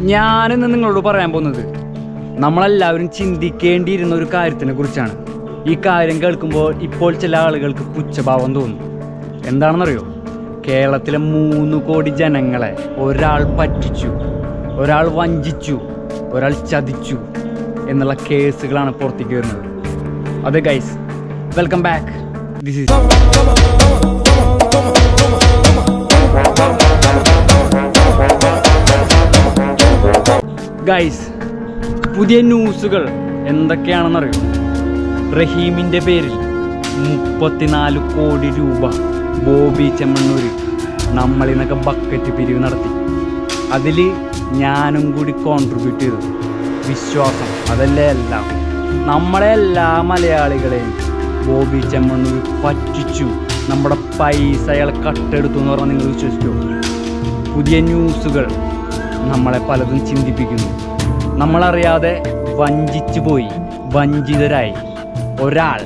ഞാനിന്ന് നിങ്ങളോട് പറയാൻ പോകുന്നത്. നമ്മളെല്ലാവരും ചിന്തിക്കേണ്ടിയിരുന്ന ഒരു കാര്യത്തിനെ കുറിച്ചാണ്. ഈ കാര്യം കേൾക്കുമ്പോൾ ഇപ്പോൾ ചില ആളുകൾക്ക് പുച്ഛഭാവം തോന്നും. എന്താണെന്നറിയോ? കേരളത്തിലെ മൂന്ന് കോടി ജനങ്ങളെ ഒരാൾ പറ്റിച്ചു ഒരാൾ വഞ്ചിച്ചു ഒരാൾ ചതിച്ചു എന്നുള്ള കേസുകളാണ് പുറത്തേക്ക് വരുന്നത്. അതെ guys welcome back this is guys പുതിയ ന്യൂസുകൾ എന്തൊക്കെയാണെന്നറിയോ? റഹീമിന്റെ പേരിൽ മുപ്പത്തിനാല് കോടി രൂപ ബോബി ചെമ്മണ്ണൂർ നമ്മളിൽ നിന്നൊക്കെ ബക്കറ്റ് പിരിവ് നടത്തി. അതിൽ ഞാനും കൂടി കോൺട്രിബ്യൂട്ട് ചെയ്തു. വിശ്വാസം അതല്ലേ എല്ലാം. നമ്മളെ എല്ലാ മലയാളികളെയും ബോബി ചെമ്മണ്ണൂർ പറ്റിച്ചു. നമ്മുടെ പൈസ അയാൾ കട്ടെടുത്തു എന്ന് പറഞ്ഞാൽ നിങ്ങൾ വിശ്വസിച്ചു? പുതിയ ന്യൂസുകൾ നമ്മളെ പലതും ചിന്തിപ്പിക്കുന്നു. നമ്മളറിയാതെ വഞ്ചിച്ചു പോയി വഞ്ചിതരായി. ഒരാൾ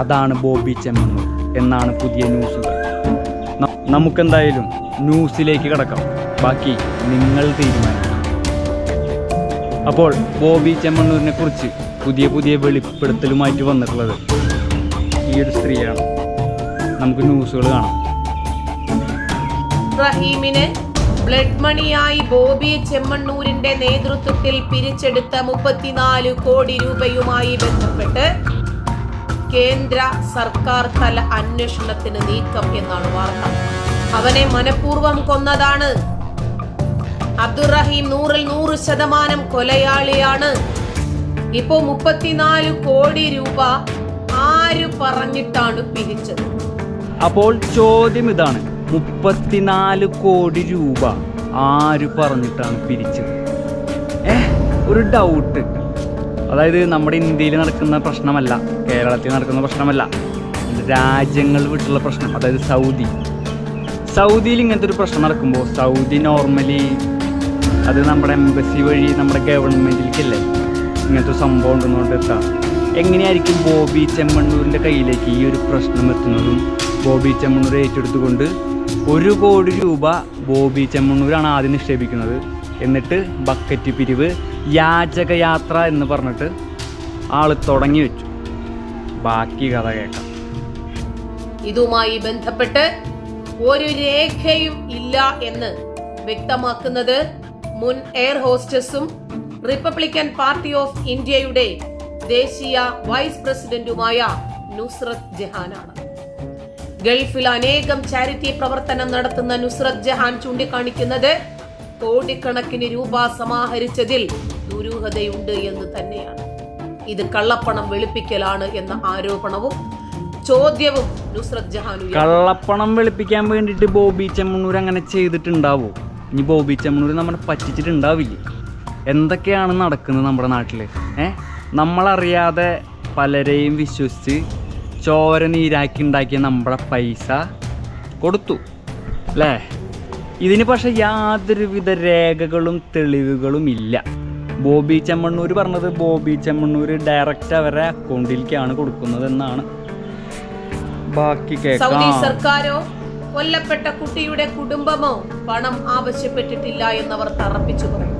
അതാണ് ബോബി ചെമ്മണ്ണൂർ എന്നാണ് പുതിയ ന്യൂസുകൾ. നമുക്കെന്തായാലും ന്യൂസിലേക്ക് കിടക്കാം. ബാക്കി നിങ്ങൾ തീരുമാനിക്കും അപ്പോൾ ബോബി ചെമ്മണ്ണൂരിനെ കുറിച്ച് പുതിയ പുതിയ വെളിപ്പെടുത്തലുമായിട്ട് വന്നിട്ടുള്ളത് ഈ ഒരു സ്ത്രീയാണ്. നമുക്ക് ന്യൂസുകൾ കാണാം. റഹീമിന് ബ്ലഡ് മണിയായി ബോബി ചെമ്മണ്ണൂരിന്റെ നേതൃത്വത്തിൽ പിരിച്ചെടുത്ത മുപ്പത്തിനാല് കോടി രൂപയുമായി ബന്ധപ്പെട്ട് കേന്ദ്ര സർക്കാർ തല അന്വേഷണത്തിന് നീക്കം എന്നാണ് വാർത്ത. അവനെ മനഃപൂർവം കൊന്നതാണ്. അബ്ദുറഹീം നൂറിൽ നൂറ് ശതമാനം കൊലയാളിയാണ്. ഇപ്പോ മുപ്പത്തിനാല് കോടി രൂപ ആര് പറഞ്ഞിട്ടാണ് പിരിച്ചത്? അപ്പോൾ ചോദ്യം ഇതാണ്. മുപ്പത്തിനാല് കോടി രൂപ ആര് പറഞ്ഞിട്ടാണ് പിരിച്ചത്? ഏ ഒരു ഡൗട്ട് അതായത് നമ്മുടെ ഇന്ത്യയിൽ നടക്കുന്ന പ്രശ്നമല്ല കേരളത്തിൽ നടക്കുന്ന പ്രശ്നമല്ല രാജ്യങ്ങൾ വിട്ടുള്ള പ്രശ്നം അതായത് സൗദി. സൗദിയിൽ ഇങ്ങനത്തെ ഒരു പ്രശ്നം നടക്കുമ്പോൾ സൗദി നോർമലി അത് നമ്മുടെ എംബസി വഴി നമ്മുടെ ഗവൺമെന്റിലേക്കല്ലേ ഇങ്ങനത്തെ ഒരു സംഭവം ഉണ്ടെന്നുകൊണ്ട് എത്താം എങ്ങനെയായിരിക്കും ബോബി ചെമ്മണ്ണൂരിന്റെ കയ്യിലേക്ക് ഈ ഒരു പ്രശ്നം എത്തുന്നതും? ബോബി ചെമ്മണ്ണൂർ ഏറ്റെടുത്തുകൊണ്ട് ഒരു കോടി രൂപ ബോബി ചെമ്മണ്ണൂരാണ് ആദ്യം നിക്ഷേപിക്കുന്നത്. എന്നിട്ട് ബക്കറ്റ് പിരിവ് യാചകയാത്ര എന്ന് പറഞ്ഞിട്ട് ആൾ തുടങ്ങി വെച്ചു. ബാക്കി കഥ കേൾക്കാം. ഇതുമായി ബന്ധപ്പെട്ട് ഒരു രേഖയും ഇല്ല എന്ന് വ്യക്തമാക്കുന്നത് മുൻ എയർ ഹോസ്റ്റസും റിപ്പബ്ലിക്കൻ പാർട്ടി ഓഫ് ഇന്ത്യയുടെ ദേശീയ വൈസ് പ്രസിഡന്റുമായ നുസ്രത് ജഹാനാണ്. ഗൾഫിൽ അനേകം ചാരിറ്റി പ്രവർത്തനം നടത്തുന്ന നുസ്രത് ജഹാൻ ചൂണ്ടിക്കാണിക്കുന്നത് കോടിക്കണക്കിന് രൂപ സമാഹരിച്ചതിൽ ദുരൂഹതയുണ്ട് എന്ന് തന്നെയാണ്. ഇത് കള്ളപ്പണം വെളുപ്പിക്കലാണ് എന്ന ആരോപണവും ചോദ്യവും നുസ്രത് ജഹാൻ. കള്ളപ്പണം വെളുപ്പിക്കാൻ വേണ്ടിയിട്ട് ബോബി ചെമ്മണ്ണൂർ അങ്ങനെ ചെയ്തിട്ടുണ്ടാവോ? ഇനി ബോബി ചെമ്മണ്ണൂർ നമ്മളെ പറ്റിച്ചിട്ടുണ്ടാവില്ലേ? എന്തൊക്കെയാണ് നടക്കുന്നത് നമ്മുടെ നാട്ടിൽ ഏഹ് നമ്മളറിയാതെ പലരെയും വിശ്വസിച്ച് ചോര നീരാക്കി ഉണ്ടാക്കിയ നമ്മുടെ പൈസ കൊടുത്തു അല്ലേ ഇതിന് പക്ഷെ യാതൊരുവിധ രേഖകളും തെളിവുകളും ഇല്ല. ബോബി ചെമ്മണ്ണൂർ പറഞ്ഞത് ബോബി ചെമ്മണ്ണൂർ ഡയറക്റ്റ് അവരുടെ അക്കൗണ്ടിലേക്കാണ് കൊടുക്കുന്നത് എന്നാണ്. ബാക്കി സൗദി സർക്കാരോ കൊല്ലപ്പെട്ട കുട്ടിയുടെ കുടുംബമോ പണം ആവശ്യപ്പെട്ടിട്ടില്ല എന്നവർ തറപ്പിച്ചു പറയും.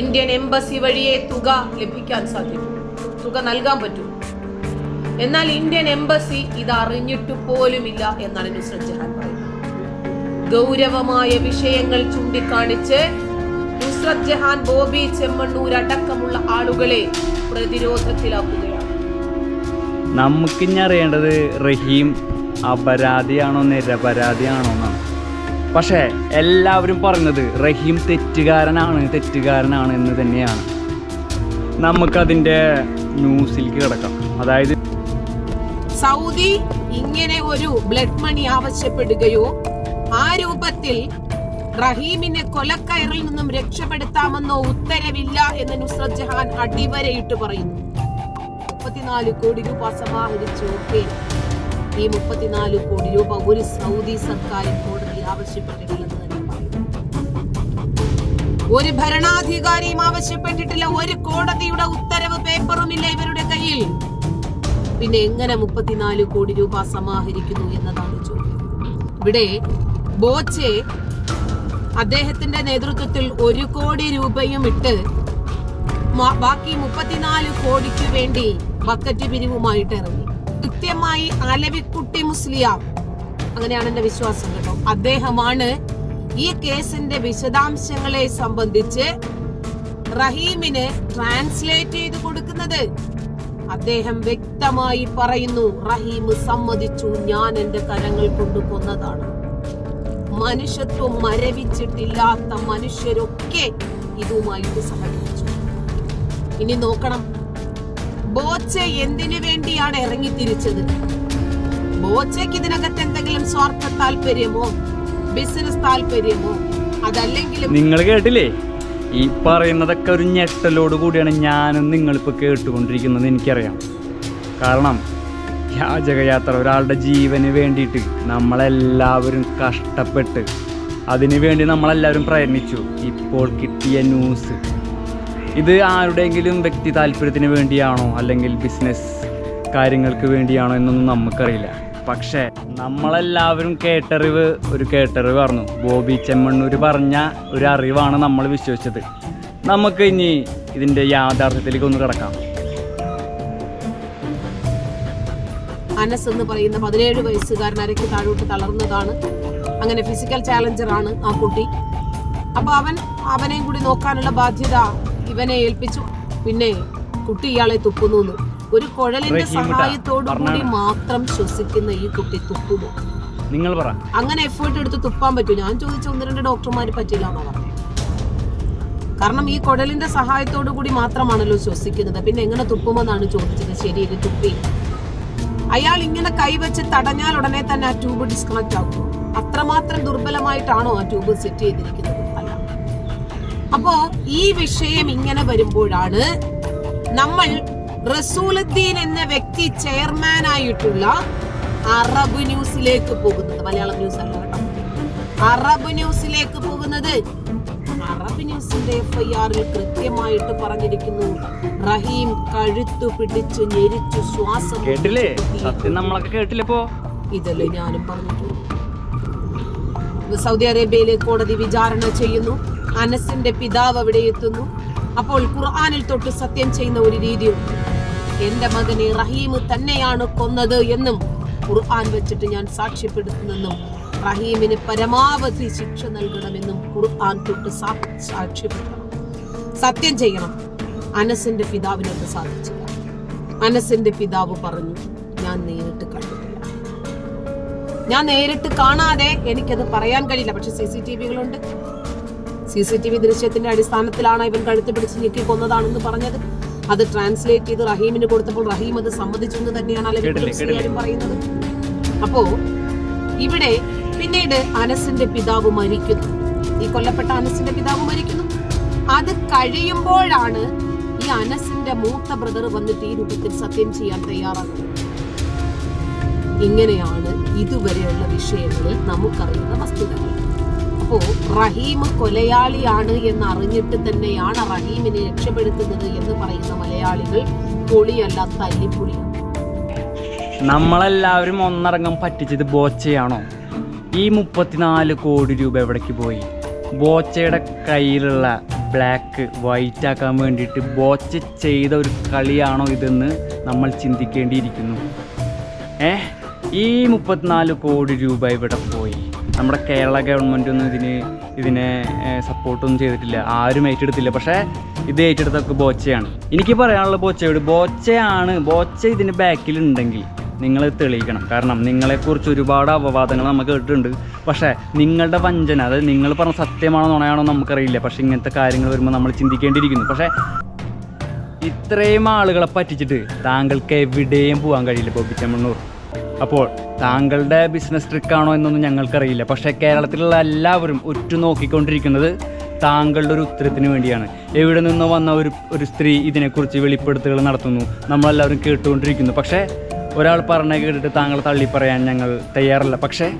ഇന്ത്യൻ എംബസി വഴിയെ തുക ലഭിക്കാൻ സാധിക്കും തുക നൽകാൻ പറ്റും. എന്നാൽ ഇന്ത്യൻ എംബസി ഇത് അറിഞ്ഞിട്ടു പോലുമില്ല എന്നാണ് നുസ്രത് ജഹാൻ പറയുന്നത്. ഗൗരവമായ വിഷയങ്ങൾ ചൂണ്ടിക്കാണിച്ച് നുസ്രത് ജഹാൻ ബോബി ചെമ്മണ്ണൂർ അടക്കമുള്ള ആളുകളെ പ്രതിരോധത്തിലാക്കുകയാണ്. നമുക്കിനി അറിയേണ്ടത് റഹീം അപരാധിയാണോ നിരപരാധിയാണോ എന്നാണ്. പക്ഷേ എല്ലാവരും പറഞ്ഞത് റഹീം തെറ്റുകാരനാണ് തെറ്റുകാരനാണ് എന്ന് തന്നെയാണ്. നമുക്കതിന്റെ ന്യൂസിലേക്ക് കിടക്കാം. അതായത് ഇങ്ങനെ ഒരു ബ്ലഡ് മണി ആവശ്യപ്പെടുകയോ ആ രൂപത്തിൽ റഹീമിനെ കൊലക്കയറിൽ നിന്നും രക്ഷപ്പെടുത്താമെന്നോ ഉത്തരവില്ല എന്ന് നുസ്രത് ജഹാൻ അടിവരയിട്ട് പറയുന്നു. മുപ്പത്തിനാല് കോടി രൂപ സമാഹരിച്ചു. ഈ മുപ്പത്തിനാല് കോടി രൂപ ഒരു സൗദി സർക്കാരും കോടതി ആവശ്യപ്പെട്ടിട്ടില്ലെന്ന് തന്നെ പറയുന്നു. ഒരു ഭരണാധികാരിയും ആവശ്യപ്പെട്ടിട്ടില്ല. ഒരു കോടതിയുടെ ഉത്തരവ് പേപ്പറുമില്ല ഇവരുടെ കയ്യിൽ. പിന്നെ എങ്ങനെ മുപ്പത്തിനാല് കോടി രൂപ സമാഹരിക്കുന്നു എന്നതാണ് ചോദ്യം. ഇവിടെ ബോച്ചെ അദ്ദേഹത്തിന്റെ നേതൃത്വത്തിൽ ഒരു കോടി രൂപയും ഇട്ട് ബാക്കി മുപ്പത്തിനാല് കോടിക്ക് വേണ്ടി ബക്കറ്റ് പിരിവുമായിട്ട് ഇറങ്ങി. കൃത്യമായി അലവിക്കുട്ടി മുസ്ലിയാം. അങ്ങനെയാണ് എന്റെ വിശ്വാസം കേട്ടോ. അദ്ദേഹമാണ് ഈ കേസിന്റെ വിശദാംശങ്ങളെ സംബന്ധിച്ച് റഹീമിന് ട്രാൻസ്ലേറ്റ് ചെയ്ത് കൊടുക്കുന്നത്. അദ്ദേഹം വ്യക്തമായി പറയുന്നു റഹീം സമ്മതിച്ചു ഞാൻ എന്റെ കരങ്ങൾ കൊണ്ട് കൊന്നതാണ്. മനുഷ്യത്വം മരവിച്ചിട്ടില്ലാത്ത മനുഷ്യരൊക്കെ ഇതുമായിട്ട് സഹകരിച്ചു. ഇനി നോക്കണം ബോച്ച എന്തിനു വേണ്ടിയാണ് ഇറങ്ങി തിരിച്ചത് ബോച്ചയ്ക്ക് ഇതിനകത്ത് എന്തെങ്കിലും സ്വാർത്ഥ താല്പര്യമോ ബിസിനസ് താല്പര്യമോ അതല്ലെങ്കിലും നിങ്ങൾ കേട്ടില്ലേ? ഈ പറയുന്നതൊക്കെ ഒരു ഞെട്ടലോട് കൂടിയാണ് ഞാനും നിങ്ങളിപ്പോൾ കേട്ടുകൊണ്ടിരിക്കുന്നത് എനിക്കറിയാം. കാരണം യാചകയാത്ര ഒരാളുടെ ജീവന് വേണ്ടിയിട്ട് നമ്മളെല്ലാവരും കഷ്ടപ്പെട്ട് അതിനു വേണ്ടി നമ്മളെല്ലാവരും പ്രയത്നിച്ചു. ഇപ്പോൾ കിട്ടിയ ന്യൂസ് ഇത് ആരുടെയെങ്കിലും വ്യക്തി താല്പര്യത്തിന് വേണ്ടിയാണോ അല്ലെങ്കിൽ ബിസിനസ് കാര്യങ്ങൾക്ക് വേണ്ടിയാണോ എന്നൊന്നും നമുക്കറിയില്ല. പക്ഷേ നമ്മളെല്ലാവരും കേട്ടറിവ് ഒരു കേട്ടറിവ് പറഞ്ഞു ബോബി ചെമ്മണ്ണൂർ പറഞ്ഞ ഒരു അറിവാണ് നമ്മൾ വിശ്വസിച്ചത്. നമുക്ക് ഇനി ഇതിന്റെ യാഥാർത്ഥ്യത്തിലേക്ക് ഒന്ന് കിടക്കാം. അനസ് എന്ന് പറയുന്ന പതിനേഴ് വയസ്സുകാരൻ അരയ്ക്ക് താഴോട്ട് തളർന്നതാണ്. അങ്ങനെ ഫിസിക്കൽ ചാലഞ്ചറാണ് ആ കുട്ടി. അപ്പോൾ അവൻ അവനെയും കൂടി നോക്കാനുള്ള ബാധ്യത ഇവനെ ഏൽപ്പിച്ചു. പിന്നെ കുട്ടി ഇയാളെ തുപ്പുന്നു ഒരു കുഴലിന്റെ സഹായത്തോടു കൂടി മാത്രം ശ്വസിക്കുന്ന ഈ കുട്ടി തുപ്പുമോ നിങ്ങൾ പറ. അങ്ങനെ എഫേർട്ട് എടുത്ത് തുപ്പാൻ പറ്റും. ഞാൻ ചോദിച്ച ഒന്ന് രണ്ട് ഡോക്ടർമാർ പറ്റില്ല എന്നാ പറഞ്ഞു. കാരണം ഈ കുഴലിന്റെ സഹായത്തോടു കൂടി മാത്രമാണല്ലോ ശ്വസിക്കുന്നത്. പിന്നെ എങ്ങനെ തുപ്പുമെന്നാണ് ചോദിച്ചത്. ശരി ഇത് തുപ്പി. അയാൾ ഇങ്ങനെ കൈവച്ച് തടഞ്ഞാൽ ഉടനെ തന്നെ ആ ട്യൂബ് ഡിസ്കണക്ട് ആകും അത്രമാത്രം ദുർബലമായിട്ടാണോ ആ ട്യൂബ് സെറ്റ് ചെയ്തിരിക്കുന്നത്? അല്ല. അപ്പോ ഈ വിഷയം ഇങ്ങനെ വരുമ്പോഴാണ് നമ്മൾ റസൂലുദ്ദീൻ എന്ന വ്യക്തി ചെയർമാൻ ആയിട്ടുള്ള അറബ് ന്യൂസിലേക്ക് പോകുന്നത്. മലയാളം ന്യൂസ് അല്ല കേട്ടോ. അറബ് ന്യൂസിലേക്ക് പോകുന്നത് അറബ് എഫ്ഐആറിൽ എഫ് കൃത്യമായിട്ട് പറഞ്ഞിരിക്കുന്നു. റഹീം കഴുത്തു പിടിച്ച് ഞെരിച്ചു ശ്വാസം കേട്ടില്ലേ? സത്യം നമ്മളൊക്കെ കേട്ടില്ലപ്പോ. ഇതല്ലേ ഞാനും പറഞ്ഞിട്ടുള്ളൂ സൗദി അറേബ്യയിലെ കോടതി വിചാരണ ചെയ്യുന്നു. അനസിന്റെ പിതാവ് അവിടെ എത്തുന്നു. അപ്പോൾ ഖുർആാനിൽ തൊട്ട് സത്യം ചെയ്യുന്ന ഒരു രീതിയുണ്ട്. എന്റെ മകനെ റഹീം തന്നെയാണ് കൊന്നത് എന്നും ഖുർആൻ വെച്ചിട്ട് ഞാൻ സാക്ഷ്യപ്പെടുത്തുന്നെന്നും റഹീമിന് പരമാവധി ശിക്ഷ നൽകണമെന്നും ഖുർആൻ തൊട്ട് സാക്ഷ്യപ്പെടണം സാക്ഷ്യപ്പെടുത്തണം. സത്യം ചെയ്യണം. അനസിന്റെ പിതാവിനത് സാധിച്ചില്ല. അനസിന്റെ പിതാവ് പറഞ്ഞു ഞാൻ നേരിട്ട് കണ്ടിട്ടില്ല. ഞാൻ നേരിട്ട് കാണാതെ എനിക്കത് പറയാൻ കഴിയില്ല. പക്ഷെ സി സി ടി വികളുണ്ട്. സി സി ടി വി ദൃശ്യത്തിന്റെ അടിസ്ഥാനത്തിലാണ് ഇവൻ കഴുത്ത് പിടിച്ച് ഞെക്കി കൊന്നതാണെന്ന് പറഞ്ഞത്. അത് ട്രാൻസ്ലേറ്റ് ചെയ്ത് റഹീമിന് കൊടുത്തപ്പോൾ റഹീം അത് സമ്മതിച്ചു എന്ന് തന്നെയാണ് അല്ലെങ്കിൽ പറയുന്നത്. അപ്പോ ഇവിടെ പിന്നീട് അനസിന്റെ പിതാവ് മരിക്കുന്നു. ഈ കൊല്ലപ്പെട്ട അനസിന്റെ പിതാവ് മരിക്കുന്നു. അത് കഴിയുമ്പോഴാണ് ഈ അനസിന്റെ മൂത്ത ബ്രദർ വന്നിട്ട് ഈ രൂപത്തിൽ സത്യം ചെയ്യാൻ തയ്യാറാകുന്നത്. ഇങ്ങനെയാണ് ഇതുവരെയുള്ള വിഷയങ്ങളിൽ നമുക്കറിയുന്ന വസ്തുതകൾ. അപ്പോ റഹീം കൊലയാളിയാണ് എന്ന് അറിഞ്ഞിട്ട് തന്നെയാണ് റഹീമിനെ രക്ഷപ്പെടുത്തുന്നത് എന്ന് പറയുന്ന മലയാളികൾ പൊളിയല്ല തല്ലിപ്പൊളിയാണ്. നമ്മളെല്ലാവരും ഒന്നിറങ്ങാൻ പറ്റിച്ചത് ബോച്ചയാണോ? ഈ മുപ്പത്തിനാല് കോടി രൂപ എവിടേക്ക് പോയി? ബോച്ചയുടെ കയ്യിലുള്ള ബ്ലാക്ക് വൈറ്റ് ആക്കാൻ വേണ്ടിയിട്ട് ബോച്ച ചെയ്ത ഒരു കളിയാണോ ഇതെന്ന് നമ്മൾ ചിന്തിക്കേണ്ടിയിരിക്കുന്നു. ഏ? ഈ മുപ്പത്തിനാല് കോടി രൂപ ഇവിടെ പോയി? നമ്മുടെ കേരള ഗവൺമെന്റ് ഒന്നും ഇതിന് ഇതിനെ സപ്പോർട്ടൊന്നും ചെയ്തിട്ടില്ല. ആരും ഏറ്റെടുത്തില്ല. പക്ഷേ ഇത് ഏറ്റെടുത്തൊക്കെ ബോച്ചയാണ്. എനിക്ക് പറയാനുള്ള ബോച്ചയോട് ബോച്ചയാണ് ബോച്ച ഇതിന് ബാക്കിലുണ്ടെങ്കിൽ നിങ്ങൾ തെളിയിക്കണം. കാരണം നിങ്ങളെക്കുറിച്ച് ഒരുപാട് അപവാദങ്ങൾ നമുക്ക് കേട്ടിട്ടുണ്ട്. പക്ഷേ നിങ്ങളുടെ വഞ്ചന അതായത് നിങ്ങൾ പറഞ്ഞ സത്യമാണോ നുണയാണോ നമുക്കറിയില്ല. പക്ഷേ ഇങ്ങനത്തെ കാര്യങ്ങൾ വരുമ്പോൾ നമ്മൾ ചിന്തിക്കേണ്ടിയിരിക്കുന്നു. പക്ഷേ ഇത്രയും ആളുകളെ പറ്റിച്ചിട്ട് താങ്കൾക്ക് എവിടെയും പോകാൻ കഴിയില്ല ബോബി ചെമ്മണ്ണൂർ അപ്പോൾ താങ്കളുടെ ബിസിനസ് ട്രിക്കാണോ എന്നൊന്നും ഞങ്ങൾക്കറിയില്ല. പക്ഷേ കേരളത്തിലുള്ള എല്ലാവരും ഒറ്റ നോക്കിക്കൊണ്ടിരിക്കുന്നത് താങ്കളുടെ ഒരു ഉത്തരത്തിന് വേണ്ടിയാണ്. എവിടെ നിന്നോ വന്ന ഒരു ഒരു സ്ത്രീ ഇതിനെക്കുറിച്ച് വെളിപ്പെടുത്തലുകൾ നടത്തുന്നു? നമ്മളെല്ലാവരും കേട്ടുകൊണ്ടിരിക്കുന്നു. പക്ഷേ ഒരാൾ പറഞ്ഞ കേട്ടിട്ട് താങ്കൾ തള്ളി പറയാൻ ഞങ്ങൾ തയ്യാറല്ല. പക്ഷേ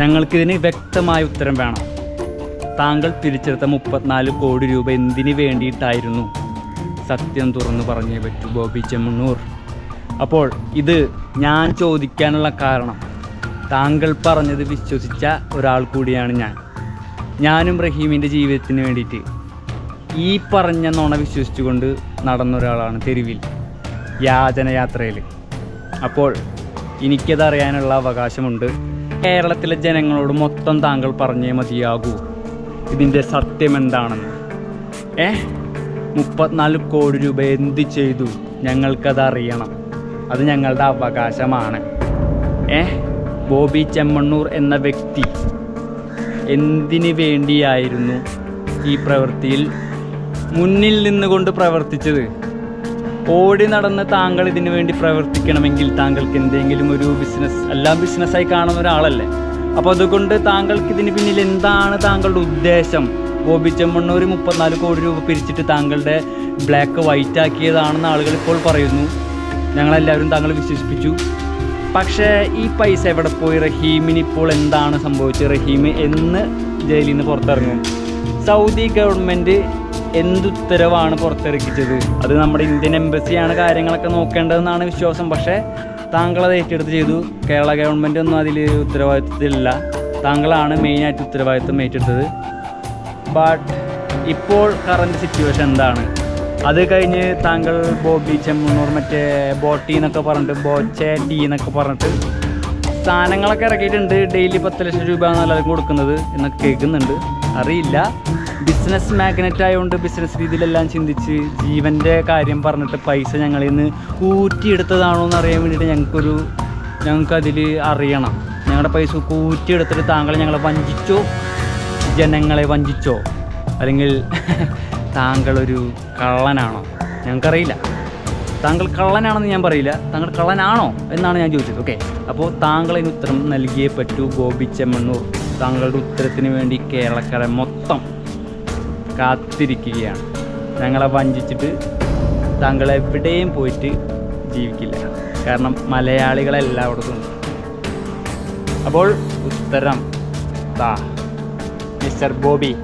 ഞങ്ങൾക്കിതിന് വ്യക്തമായ ഉത്തരം വേണം. താങ്കൾ തിരിച്ചെടുത്ത മുപ്പത്തിനാല് കോടി രൂപ എന്തിനു വേണ്ടിയിട്ടായിരുന്നു സത്യം തുറന്നു പറഞ്ഞേ പറ്റൂ ബോബി ചെമ്മണ്ണൂർ. അപ്പോൾ ഇത് ഞാൻ ചോദിക്കാനുള്ള കാരണം താങ്കൾ പറഞ്ഞത് വിശ്വസിച്ച ഒരാൾ കൂടിയാണ് ഞാൻ. ഞാനും റഹീമിന്റെ ജീവിതത്തിന് വേണ്ടിയിട്ട് ഈ പറഞ്ഞ നുണ വിശ്വസിച്ചുകൊണ്ട് നടന്ന ഒരാളാണ് തെരുവിൽ യാചനയാത്രയിൽ അപ്പോൾ എനിക്കത് അറിയാനുള്ള അവകാശമുണ്ട്. കേരളത്തിലെ ജനങ്ങളോട് മൊത്തം താങ്കൾ പറഞ്ഞേ മതിയാകൂ. ഇതിന്റെ സത്യം എന്താണെന്ന് ഏ? മുപ്പത്തിനാല് കോടി രൂപ എന്ത് ചെയ്തു? ഞങ്ങൾക്കത് അറിയണം അത് ഞങ്ങളുടെ അവകാശമാണ്. ഏ? ബോബി ചെമ്മണ്ണൂർ എന്ന വ്യക്തി എന്തിനു വേണ്ടിയായിരുന്നു ഈ പ്രവൃത്തിയിൽ മുന്നിൽ നിന്നുകൊണ്ട് പ്രവർത്തിച്ചത്? ഓടി നടന്ന് താങ്കൾ ഇതിനു വേണ്ടി പ്രവർത്തിക്കണമെങ്കിൽ താങ്കൾക്ക് എന്തെങ്കിലും ഒരു ബിസിനസ് എല്ലാം ബിസിനസ്സായി കാണുന്ന ഒരാളല്ലേ? അപ്പോൾ അതുകൊണ്ട് താങ്കൾക്ക് ഇതിന് പിന്നിൽ എന്താണ് താങ്കളുടെ ഉദ്ദേശം? ബോബി ചെമ്മണ്ണൂർ മുപ്പത്തിനാല് കോടി രൂപ പിരിച്ചിട്ട് താങ്കളുടെ ബ്ലാക്ക് വൈറ്റ് ആക്കിയതാണെന്ന് ആളുകൾ ഇപ്പോൾ പറയുന്നു. ഞങ്ങളെല്ലാവരും താങ്കളെ വിശ്വസിപ്പിച്ചു. പക്ഷേ ഈ പൈസ എവിടെ പോയി? റഹീമിന് ഇപ്പോൾ എന്താണ് സംഭവിച്ചത്? റഹീം എന്ന് ജയിലിൽ നിന്ന് പുറത്തിറങ്ങും. സൗദി ഗവൺമെന്റ് എന്തുത്തരവാണ് പുറത്തിറക്കിച്ചത്? അത് നമ്മുടെ ഇന്ത്യൻ എംബസിയാണ് കാര്യങ്ങളൊക്കെ നോക്കേണ്ടതെന്നാണ് വിശ്വാസം. പക്ഷേ താങ്കൾ അത് ഏറ്റെടുത്ത് ചെയ്തു. കേരള ഗവൺമെന്റ് ഒന്നും അതിൽ ഉത്തരവാദിത്വത്തിലില്ല താങ്കളാണ് മെയിനായിട്ട് ഉത്തരവാദിത്വം ഏറ്റെടുത്തത്. ബട്ട് ഇപ്പോൾ കറണ്ട് സിറ്റുവേഷൻ എന്താണ്? അത് കഴിഞ്ഞ് താങ്കൾ ബോബി ചെമ്മണ്ണൂർ മറ്റേ ബോട്ടി എന്നൊക്കെ പറഞ്ഞിട്ട് ബോച്ചെ ടീ എന്നൊക്കെ പറഞ്ഞിട്ട് സാധനങ്ങളൊക്കെ ഇറക്കിയിട്ടുണ്ട്. ഡെയിലി പത്ത് ലക്ഷം രൂപ എന്നെല്ലാം കൊടുക്കുന്നത് എന്നൊക്കെ കേൾക്കുന്നുണ്ട്. അറിയില്ല. ബിസിനസ് മാഗ്നറ്റ് ആയതുകൊണ്ട് ബിസിനസ് രീതിയിലെല്ലാം ചിന്തിച്ച് ജീവന്റെ കാര്യം പറഞ്ഞിട്ട് പൈസ ഞങ്ങളിൽ നിന്ന് ഊറ്റിയെടുത്തതാണോ എന്ന് അറിയാൻ വേണ്ടിയിട്ട് ഞങ്ങൾക്കൊരു ഞങ്ങൾക്കതിൽ അറിയണം. ഞങ്ങളുടെ പൈസ ഊറ്റിയെടുത്തിട്ട് താങ്കൾ ഞങ്ങളെ വഞ്ചിച്ചോ? ജനങ്ങളെ വഞ്ചിച്ചോ? അല്ലെങ്കിൽ താങ്കളൊരു കള്ളനാണോ? ഞങ്ങൾക്കറിയില്ല. താങ്കൾ കള്ളനാണെന്ന് ഞാൻ പറയില്ല. താങ്കൾ കള്ളനാണോ? എന്നാണ് ഞാൻ ചോദിച്ചത്. ഓക്കെ. അപ്പോൾ താങ്കൾ ഇതിന് ഉത്തരം നൽകിയേ പറ്റൂ. ബോബി ചെമ്മണ്ണൂർ താങ്കളുടെ ഉത്തരത്തിന് വേണ്ടി കേരളക്കാരെ മൊത്തം കാത്തിരിക്കുകയാണ്. ഞങ്ങളെ വഞ്ചിച്ചിട്ട് താങ്കൾ എവിടെയും പോയിട്ട് ജീവിക്കില്ല. കാരണം മലയാളികളെല്ലായിടത്തും ഉണ്ട്. അപ്പോൾ ഉത്തരം താ മിസ്റ്റർ ബോബി.